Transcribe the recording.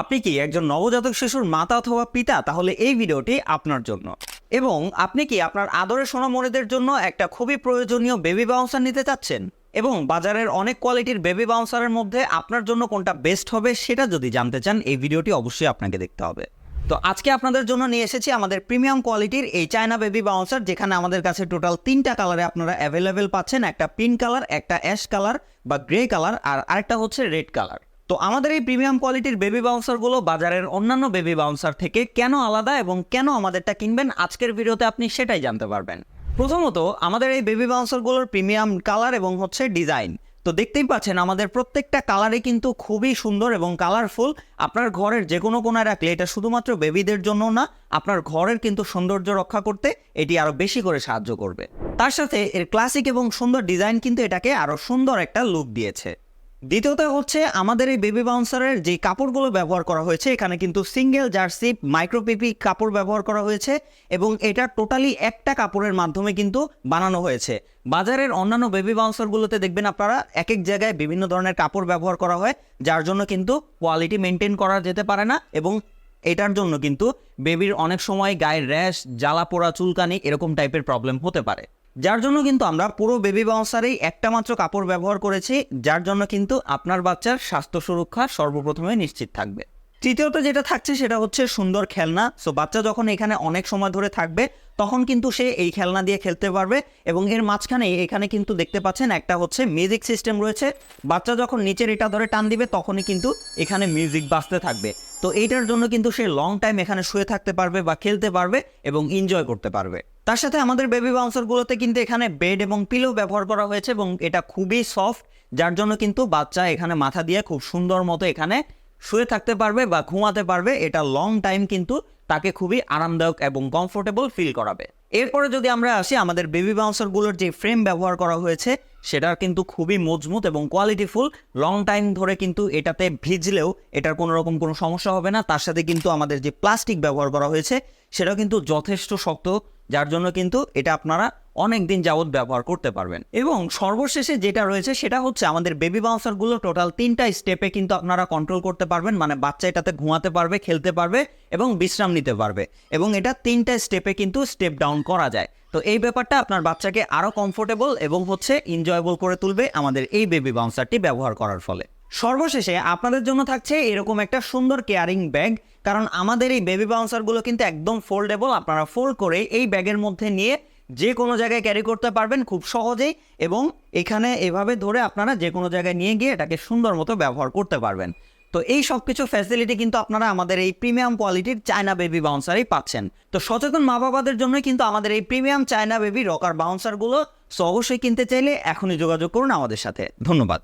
আপনি কি একজন নবজাতক শিশুর মাতা অথবা পিতা? তাহলে এই ভিডিওটি আপনার জন্য। এবং আপনি কি আপনার আদরের সোনামণিদের জন্য একটা খুবই প্রয়োজনীয় বেবি বাউন্সার নিতে চাচ্ছেন? এবং বাজারের অনেক কোয়ালিটির বেবি বাউন্সারের মধ্যে আপনার জন্য কোনটা বেস্ট হবে সেটা যদি জানতে চান, এই ভিডিওটি অবশ্যই আপনাকে দেখতে হবে। তো আজকে আপনাদের জন্য নিয়ে এসেছি আমাদের প্রিমিয়াম কোয়ালিটির এই চায়না বেবি বাউন্সার যেখানে আমাদের কাছে টোটাল তিনটা কালারে আপনারা অ্যাভেলেবেল পাচ্ছেন, একটা পিঙ্ক কালার একটা অ্যাশ কালার বা গ্রে কালার আর আরেকটা হচ্ছে রেড কালার তো আমাদের এই প্রিমিয়াম কোয়ালিটির বেবি বাউন্সারগুলো বাজারের অন্যান্য বেবি বাউন্সার থেকে কেন আলাদা এবং কেন আমাদেরটা কিনবেন? আজকের ভিডিওতে আপনি সেটাই জানতে পারবেন। প্রথমত, আমাদের এই বেবি বাউন্সারগুলোর প্রিমিয়াম কালার এবং হচ্ছে ডিজাইন তো দেখতেই পাচ্ছেন, আমাদের প্রত্যেকটা কালারই কিন্তু খুবই সুন্দর এবং কালারফুল আপনার ঘরের যে কোনো কোনায় রাখলে এটা শুধুমাত্র বেবিদের জন্য না, আপনার ঘরের কিন্তু সৌন্দর্য রক্ষা করতে এটি আরও বেশি করে সাহায্য করবে। তার সাথে এর ক্লাসিক এবং সুন্দর ডিজাইন কিন্তু এটাকে আরও সুন্দর একটা লুক দিয়েছে। দ্বিতীয়ত হচ্ছে আমাদের এই বেবি বাউন্সারের যে কাপড়গুলো ব্যবহার করা হয়েছে, এখানে কিন্তু সিঙ্গেল জার্সি মাইক্রোপিপি কাপড় ব্যবহার করা হয়েছে এবং এটা টোটালি একটা কাপড়ের মাধ্যমে কিন্তু বানানো হয়েছে। বাজারের অন্যান্য বেবি বাউন্সারগুলোতে দেখবেন আপনারা এক এক জায়গায় বিভিন্ন ধরনের কাপড় ব্যবহার করা হয়, যার জন্য কিন্তু কোয়ালিটি মেনটেন করা যেতে পারে না এবং এটার জন্য কিন্তু বেবির অনেক সময় গায়ের র্যাশ জ্বালা পোড়া, চুলকানি এরকম টাইপের প্রবলেম হতে পারে। যার জন্য কিন্তু আমরা পুরো বেবি বাউন্সারেই একটা মাত্র কাপড় ব্যবহার করেছি, যার জন্য কিন্তু আপনার বাচ্চার স্বাস্থ্য সুরক্ষা সর্বপ্রথমে নিশ্চিত থাকবে। তৃতীয়ত যেটা থাকছে সেটা হচ্ছে সুন্দর খেলনা। সো বাচ্চা যখন এখানে অনেক সময় ধরে থাকবে, তখন কিন্তু সে এই খেলনা দিয়ে খেলতে পারবে এবং এর মাঝখানে এখানে কিন্তু দেখতে পাচ্ছেন একটা হচ্ছে মিউজিক সিস্টেম রয়েছে। বাচ্চা যখন নিচের এটা ধরে টান দিবে, তখনই কিন্তু এখানে মিউজিক বাজতে থাকবে। তো এইটার জন্য কিন্তু সে লং টাইম এখানে শুয়ে থাকতে পারবে বা খেলতে পারবে এবং এনজয় করতে পারবে। তার সাথে আমাদের বেবি বাউন্সারগুলোতে কিন্তু এখানে বেড এবং পিলো ব্যবহার করা হয়েছে এবং এটা খুবই সফট যার জন্য কিন্তু বাচ্চা এখানে মাথা দিয়ে খুব সুন্দর মতো এখানে শুয়ে থাকতে পারবে বা ঘুমাতে পারবে, এটা লং টাইম কিন্তু তাকে খুবই আরামদায়ক এবং কমফোর্টেবল ফিল করাবে। এরপরে যদি আমরা আসি, আমাদের বেবি বাউন্সারগুলোর যে ফ্রেম ব্যবহার করা হয়েছে সেটা কিন্তু খুবই মজবুত এবং কোয়ালিটিফুল লং টাইম ধরে কিন্তু এটাতে ভিজলেও এটার কোনো রকম কোনো সমস্যা হবে না। তার সাথে কিন্তু আমাদের যে প্লাস্টিক ব্যবহার করা হয়েছে, সেটাও কিন্তু যথেষ্ট শক্ত যার জন্য কিন্তু এটা আপনারা অনেক দিন যাবৎ ব্যবহার করতে পারবেন। এবং সর্বশেষে যেটা রয়েছে সেটা হচ্ছে আমাদের বেবি বাউন্সারগুলো টোটাল তিনটা স্টেপে কিন্তু আপনারা কন্ট্রোল করতে পারবেন। মানে বাচ্চা এটাতে ঘুমাতে পারবে, খেলতে পারবে এবং বিশ্রাম নিতে পারবে। এবং এটা তিনটা স্টেপে কিন্তু স্টেপ ডাউন করা যায়। তো এই ব্যাপারটা আপনার বাচ্চাকে আরও কমফোর্টেবল এবং হচ্ছে এনজয়েবল করে তুলবে আমাদের এই বেবি বাউন্সারটি ব্যবহার করার ফলে। সর্বশেষে আপনাদের জন্য থাকছে এরকম একটা সুন্দর কেয়ারিং ব্যাগ কারণ আমাদের এই বেবি বাউন্সারগুলো কিন্তু একদম ফোল্ডেবল আপনারা ফোল্ড করে এই ব্যাগের মধ্যে নিয়ে যে কোনো জায়গায় ক্যারি করতে পারবেন খুব সহজেই এবং এখানে এভাবে ধরে আপনারা যে কোনো জায়গায় নিয়ে গিয়ে এটাকে সুন্দর মতো ব্যবহার করতে পারবেন। তো এই সব কিছু ফ্যাসিলিটি কিন্তু আপনারা আমাদের এই প্রিমিয়াম কোয়ালিটির চায়না বেবি বাউন্সারই পাচ্ছেন। তো সচেতন মা বাবাদের জন্য কিন্তু আমাদের এই প্রিমিয়াম চায়না বেবি রকার বাউন্সারগুলো সো অবশ্যই কিনতে চাইলে এখনই যোগাযোগ করুন আমাদের সাথে। ধন্যবাদ।